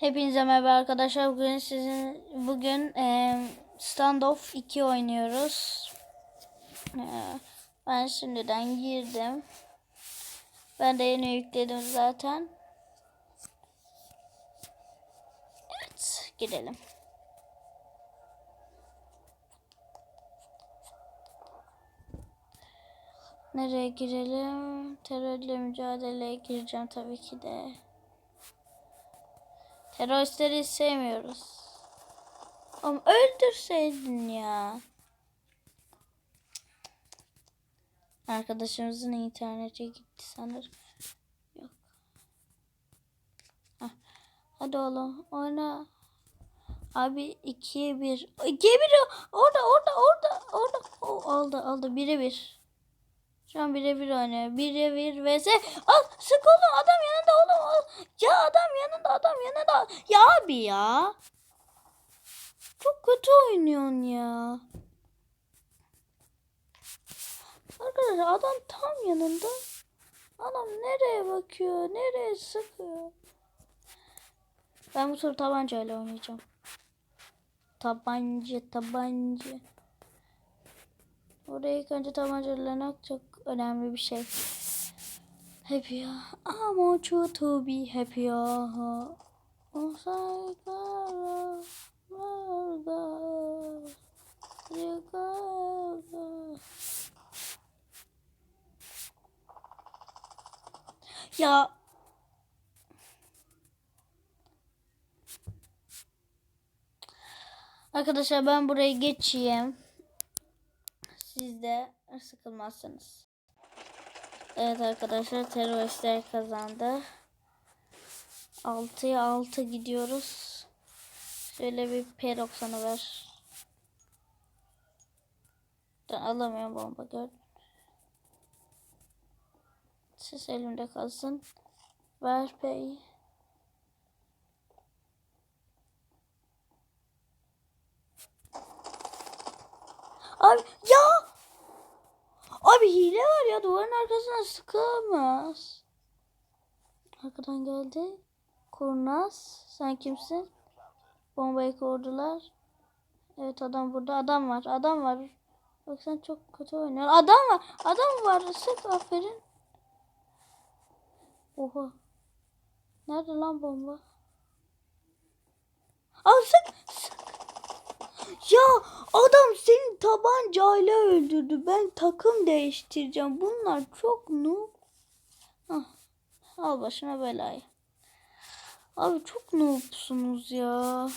Hepinize merhaba arkadaşlar. Bugün sizin bugün e, Standoff 2 oynuyoruz. E, ben şimdiden girdim. Ben de yeni yükledim zaten. Evet, girelim. Nereye girelim? Terörle mücadeleye gireceğim tabii ki de. Teröristleri sevmiyoruz. Ama öldürseydin ya. Arkadaşımızın internete gitti sanırım. Yok. Hah. Hadi oğlum oyna. Abi 2'ye 1. 2'ye 1 orada orada orada orada. O, aldı aldı 1'e 1. Şu an 1'e 1 oynuyor. 1'e 1 vs. Al sık oğlum adam. Al. Ya adam yanında adam yanında. Ya abi ya. Çok kötü oynuyorsun ya. Arkadaşlar adam tam yanında. Adam nereye bakıyor? Nereye sıkıyor? Ben bu tur tabancayla oynayacağım. Tabanca tabanca. Oraya ilk önce tabancalarına çok önemli bir şey. Happy. I want you to be happy. Ya Arkadaşlar ben burayı geçeyim. Siz de sıkılmazsınız. Evet arkadaşlar teröristler kazandı. 6'ya 6 gidiyoruz. Şöyle bir P90'ı ver. Ben alamıyorum bomba gör. Siz elimde kalsın. Ver P'yi. Abi ya Abi hile var ya duvarın arkasına sıkılamaz. Arkadan geldi. Kurnaz. Sen kimsin? Bombayı kurdular. Evet adam burada. Adam var. Adam var. Bak sen çok kötü oynuyorsun. Adam var. Adam var. Sık aferin. Oha. Nerede lan bomba? Al sık. Ya adam seni tabancayla öldürdü. Ben takım değiştireceğim. Bunlar çok noob. Hah, al başına belayı. Abi çok noobsunuz ya.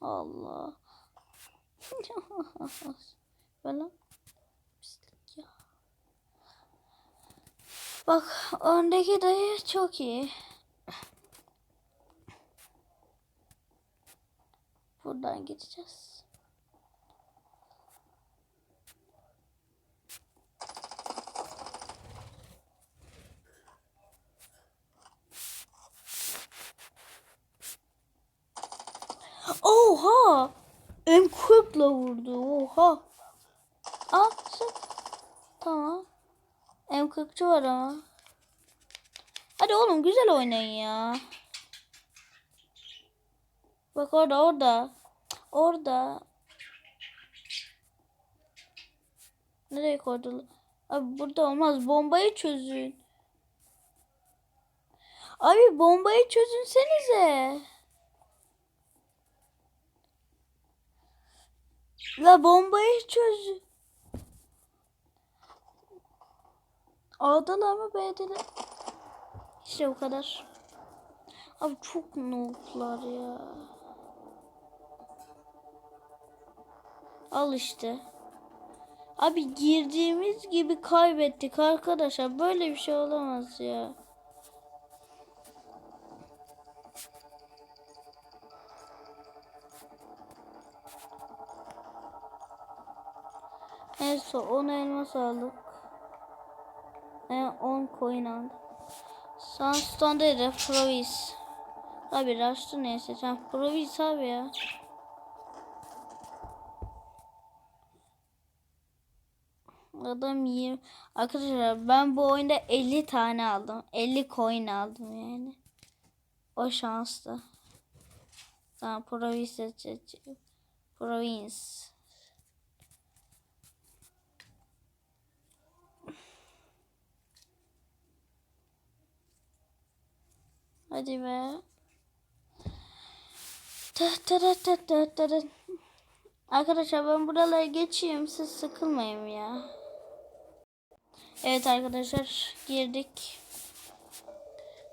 Allah. Böyle pislik ya. Bak öndeki dayı çok iyi. Buradan gideceğiz. Oha! M40'la vurdu. Oha! Al. Tamam. M40'cı var ama. Hadi oğlum güzel oynayın ya. Bak orada orada. Orada. Nereye koydular? Abi burada olmaz. Bombayı çözün. Abi bombayı çözünsenize. La bombayı çöz. A'dalar mı B'deler? İşte bu kadar. Abi çok nooblar ya. Al işte. Abi girdiğimiz gibi kaybettik arkadaşlar. Böyle bir şey olamaz ya. Son 10 elmas aldık. En 10 coin aldık. Sunstone'da da Provis. Abi Rash'tı neyse. Sen Provis abi ya. Adam 20. Arkadaşlar ben bu oyunda 50 tane aldım. 50 coin aldım yani. O şanslı. Tamam province seçeceğim. Province. Hadi be. Arkadaşlar ben buralara geçeyim. Siz sıkılmayın ya. Evet arkadaşlar girdik.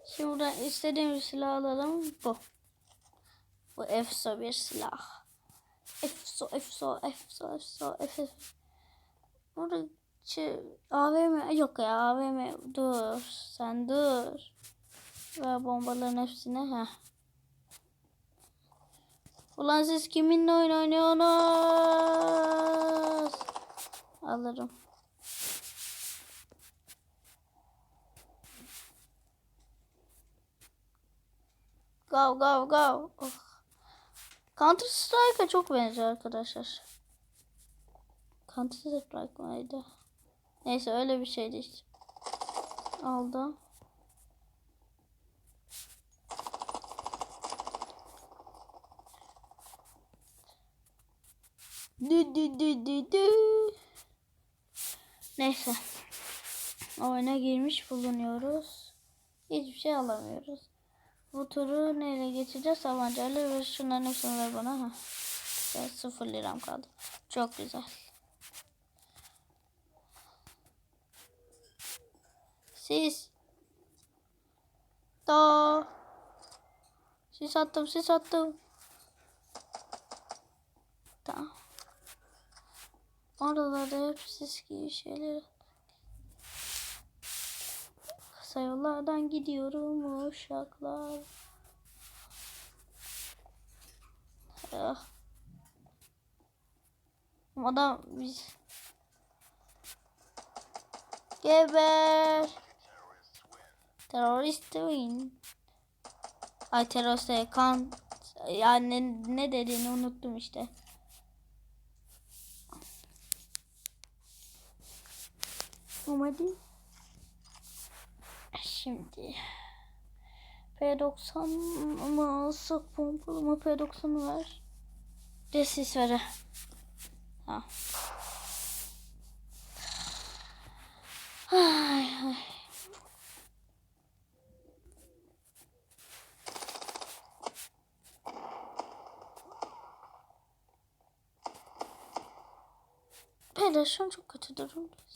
Şimdi buradan istediğimiz silah alalım. Bu. Bu efso bir silah. Efso, efso, efso, efso, efso. Burada şey, AVM yok ya AVM dur sen dur. Ve bombaların hepsine ha. Ulan siz kiminle oyun oynuyorsunuz? Alırım. Go go go. Oh. Counter Strike'a çok benziyor arkadaşlar. Counter Strike mıydı? Neyse öyle bir şeydi işte. Aldım. Dü dü dü dü dü. Neyse. Oyuna girmiş bulunuyoruz. Hiçbir şey alamıyoruz. Bu turu neyle geçeceğiz? Sabancayla ve şunların hepsini ver bana. Ha. Ya, sıfır liram kaldı. Çok güzel. Siz. Da. Sis attım, sis attım. Tamam. Oralarda hep sis gibi şeyler. Kısa yollardan gidiyorum uşaklar. Ah. Adam biz Geber. Terörist win. Ay teröriste kan yani ne dediğini unuttum işte. Umarım. Şimdi P90 mı sık pompalı mı P90'ı ver. Desis ver. Ha. Ay, ay. An çok kötü durumdayız.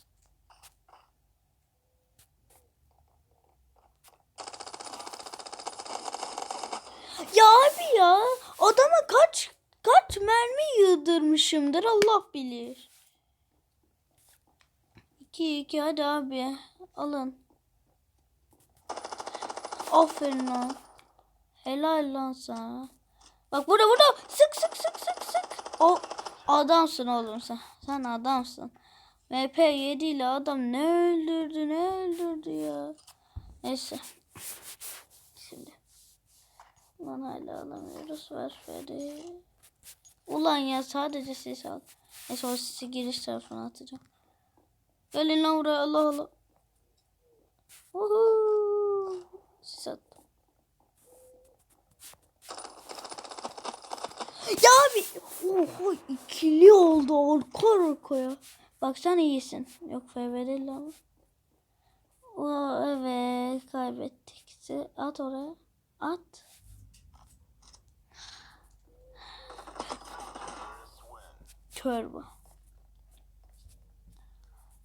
Ya adama kaç kaç mermi yığdırmışımdır Allah bilir. 2 2 hadi abi alın. Aferin lan. Helal lan sana. Bak burada burada sık sık sık sık sık. O adamsın oğlum sen. Sen adamsın. MP7 ile adam ne öldürdü ne öldürdü ya. Neyse. Şimdi. Lan hala alamıyoruz. Ver Feri. Ulan ya sadece ses al. Neyse o sesi giriş tarafına atacağım. Gelin lan buraya Allah Allah. Uhu. Ses attım. Ya abi. Oho ikili oldu arka arkaya. Bak sen iyisin. Yok FB'li ama. Oo, evet kaybettik. At oraya. At. Kör bu.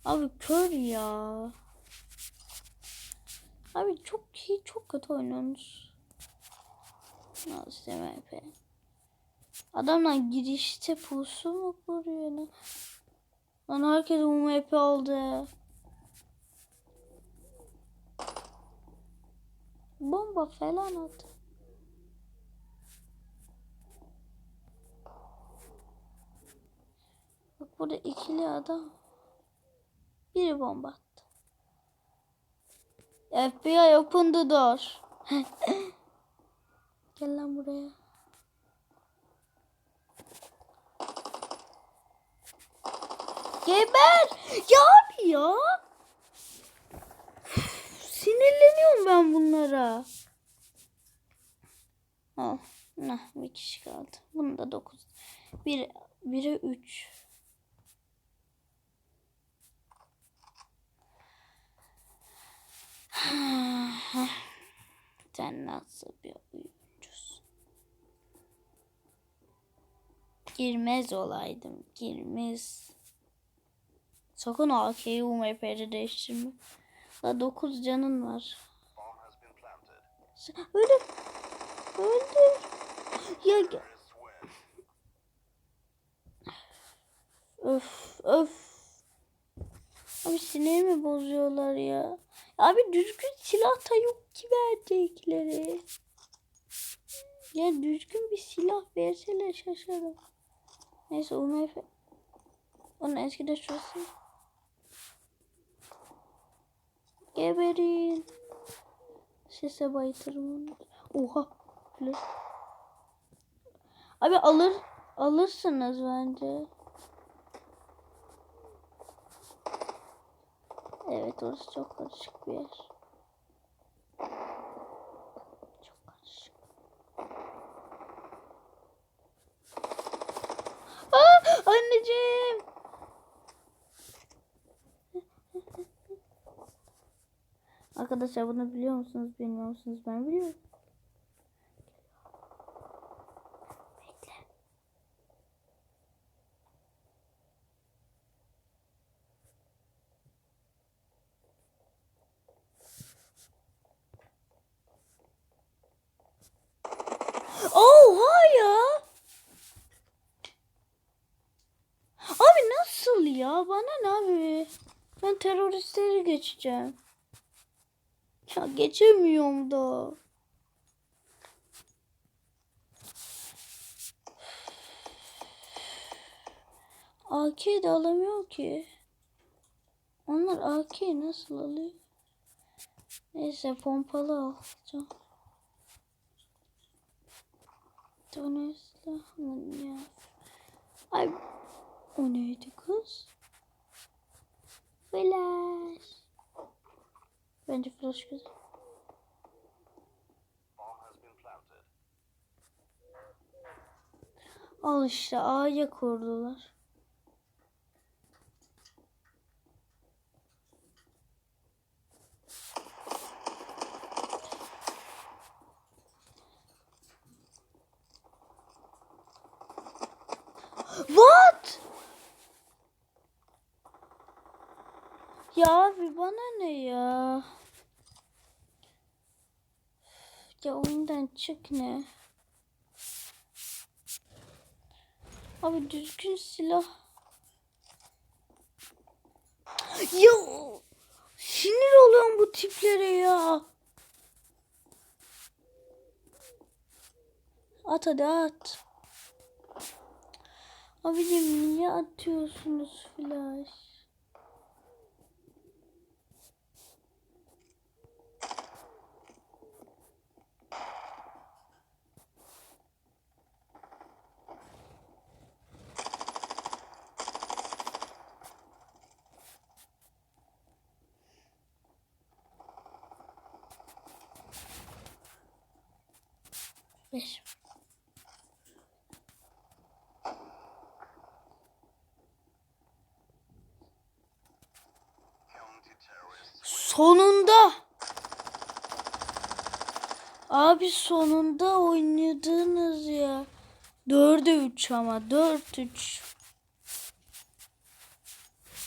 Abi kör ya. Abi çok iyi çok kötü oynuyorsunuz. Nasıl MP? Adamlar girişte pusu mu kuruyor ne? Lan herkes UMP aldı. Bomba falan at. Orada ikili adam biri bomba attı. FBI open the door. Gel lan buraya. Geber! Ya abi ya! Sinirleniyorum ben bunlara. Al. Nah, bir kişi kaldı. Bunu da dokuz. Bir, bire üç. Sen nasıl bir oyuncusun? Girmez olaydım. Girmez. Sakın AK'yi UMP'de değiştirme. La 9 canın var. Sen- Öyle. Öldü. Ya ge- Öf öf. Abi sinirimi bozuyorlar ya. Abi düzgün silah da yok ki verecekleri. Ya düzgün bir silah verseler şaşarım. Neyse UMF. Onun eskide şurası. Geberin. Sese baytırım onu. Oha. Abi alır alırsınız bence. Orası çok karışık bir yer. Çok karışık. Aa, anneciğim. Arkadaşlar bunu biliyor musunuz bilmiyor musunuz ben biliyorum. Bekle. Oha ya. Abi nasıl ya? Bana ne abi? Ben teröristleri geçeceğim. Ya geçemiyorum da. AK de alamıyor ki. Onlar AK nasıl alıyor? Neyse pompalı alacağım. Mı ya? Ay o neydi kız? Flash. Bence flash güzel. Al işte A'ya kurdular. What? Ya abi bana ne ya? Ya ondan çık ne? Abi düzgün silah. Ya sinir oluyorum bu tiplere ya. At hadi at. Abicim niye atıyorsunuz flash? Beş. Sonunda. Abi sonunda oynadınız ya. Dörde üç ama. Dört üç.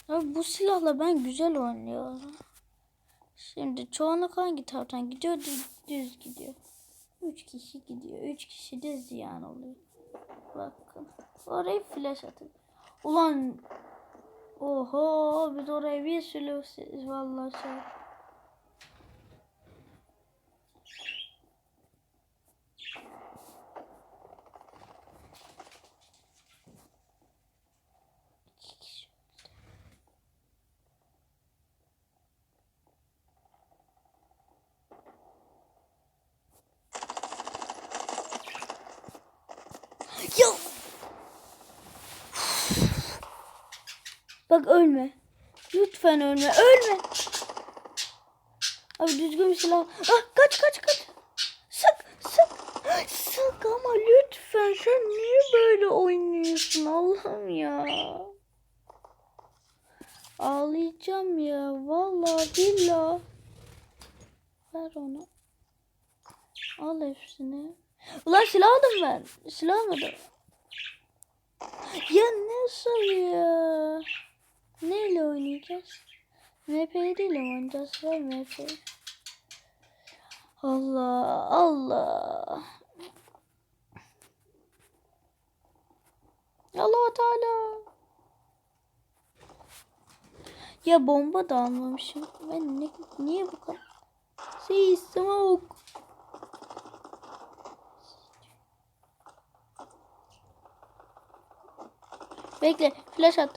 Abi bu silahla ben güzel oynuyorum. Şimdi çoğunluk hangi taraftan gidiyor? Düz gidiyor. Üç kişi gidiyor. Üç kişi de ziyan oluyor. Bakın. Orayı flash atın. Ulan. Oho biz oraya bir sürü vallahi şey. İki kişi. Ya. Bak ölme. Lütfen ölme. Ölme. Abi düzgün bir silah. Ah, kaç kaç kaç. Sık sık. Sık ama lütfen sen niye böyle oynuyorsun Allah'ım ya. Ağlayacağım ya. Vallahi billah. Ver onu. Al hepsini. Ulan silah aldım ben. Silah almadım. Ya nasıl ya? Neyle oynayacağız? MP değil mi oynayacağız? Ver MP. Allah Allah. Allah Teala. Ya bomba da almamışım. Ben ne, niye bu kadar? Say smoke. Bekle, flash at.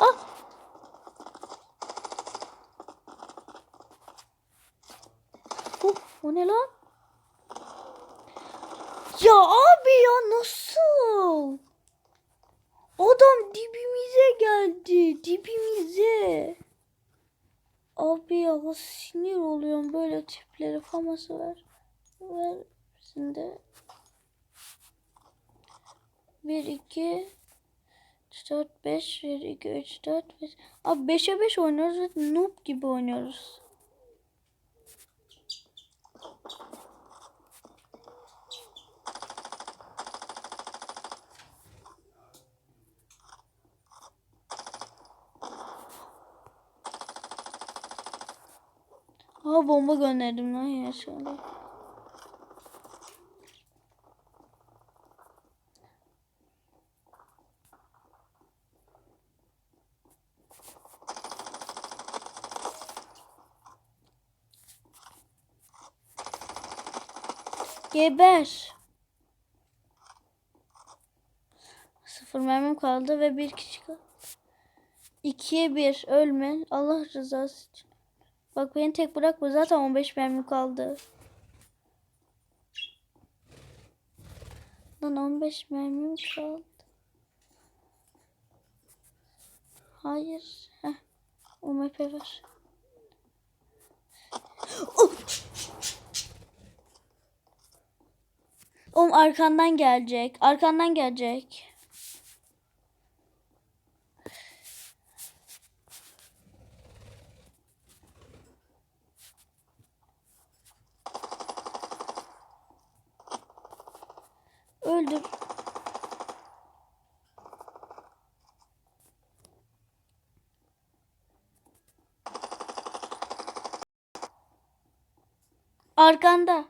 Ah! Oh, o ne lan? Ya abi ya nasıl? Adam dibimize geldi. Dibimize. Abi ya sinir oluyorum böyle tiplere faması ver. Ver de. 1 2 4 5 1 2 3 4 5 Abi 5'e 5 oynuyoruz ve noob gibi oynuyoruz. Aa bomba gönderdim lan ya şöyle. Geber. Sıfır mermim kaldı ve bir kişi kaldı. İkiye bir ölme. Allah rızası için. Bak beni tek bırakma. Zaten 15 mermim kaldı. Lan 15 mermim kaldı. Hayır. Heh. UMP var. Oh! Oğlum arkandan gelecek. Arkandan gelecek. Öldür. Arkanda.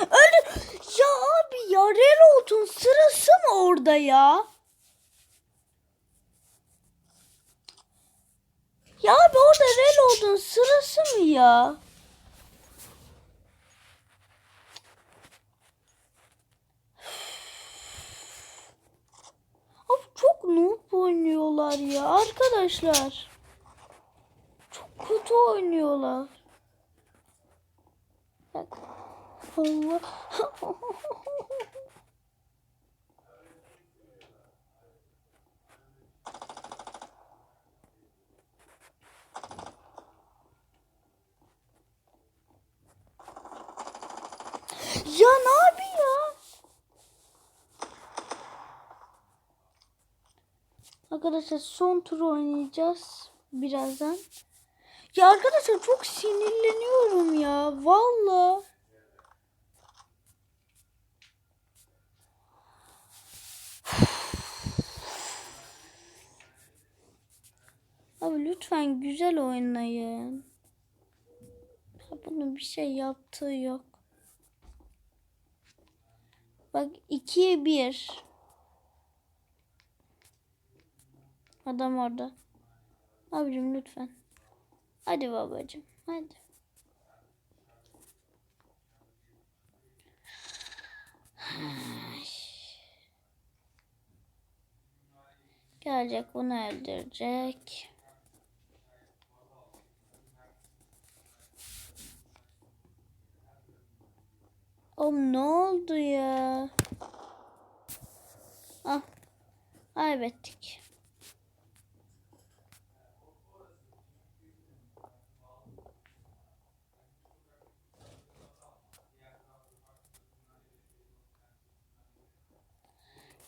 Öldü. Ya abi ya Reload'un sırası mı orada ya? Ya abi orada Reload'un sırası mı ya? Abi çok noob oynuyorlar ya arkadaşlar. Çok kötü oynuyorlar. Ya ne yapıyor? Arkadaşlar son tur oynayacağız birazdan. Ya arkadaşlar çok sinirleniyorum ya. Vallahi. Abi lütfen güzel oynayın. Ya bunun bir şey yaptığı yok. Bak ikiye bir. Adam orada. Abicim lütfen. Hadi babacım. Hadi. Gelecek bunu öldürecek. Oğlum ne oldu ya? Ah. Kaybettik.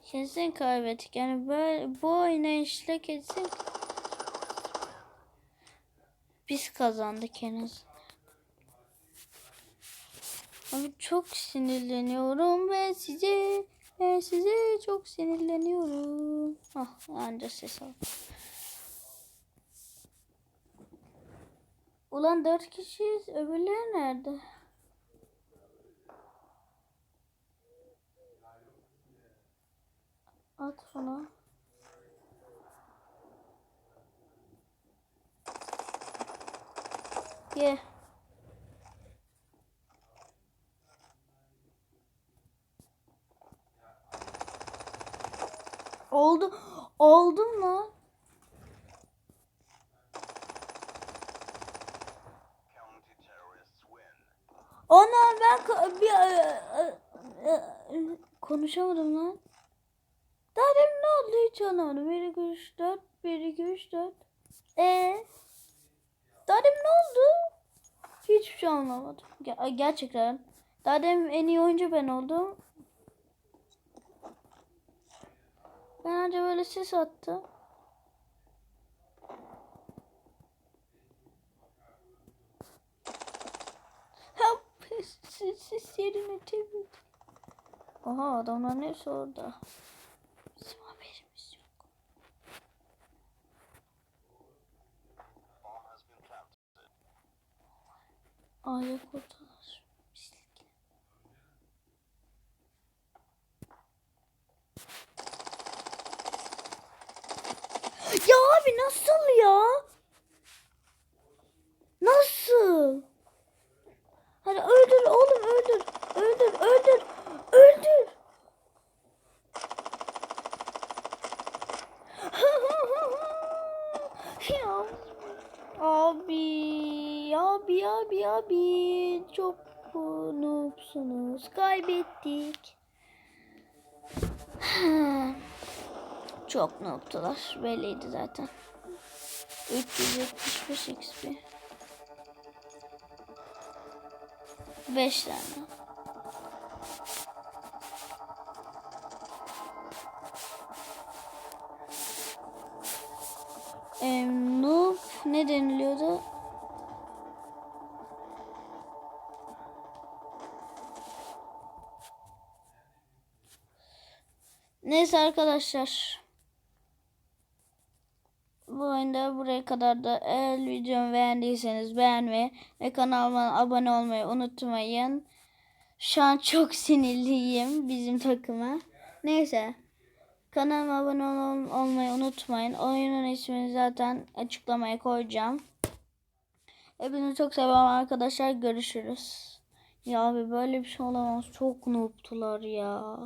Kesin kaybettik. Yani böyle bu oynayışla kesin biz kazandık en. Abi çok sinirleniyorum ve size ve size çok sinirleniyorum. Ah anca ses al. Ulan dört kişiyiz. Öbürleri nerede? At şunu. Ye. Oldu. Oldum lan. Ana ben bir e, e, e, konuşamadım lan. Daha ne oldu hiç anlamadım. 1 2 3 4 1 2 3 4. E Daha ne oldu? Hiçbir şey anlamadım. Ger- gerçekten. Daha en iyi oyuncu ben oldum. Ben önce böyle ses attım. Hop, ses, yerine çevir. Aha adamlar hepsi orada. Bizim haberimiz yok. Kurtarır. Pislik. Ya abi nasıl ya? Nasıl? Hadi öldür oğlum öldür. Öldür öldür. Öldür. ya. Abi, abi, abi, abi. Çok noobsunuz. Kaybettik. Çok noobtular. Belliydi zaten. 375 XP. 5 tane. Ee, noob ne deniliyordu? Neyse arkadaşlar. Oyunda buraya kadar da eğer videomu beğendiyseniz beğenmeyi ve kanalıma abone olmayı unutmayın. Şu an çok sinirliyim bizim takıma. Neyse. Kanalıma abone ol- olmayı unutmayın. Oyunun ismini zaten açıklamaya koyacağım. Hepinizi çok seviyorum arkadaşlar. Görüşürüz. Ya abi böyle bir şey olamaz. Çok noob'tular ya.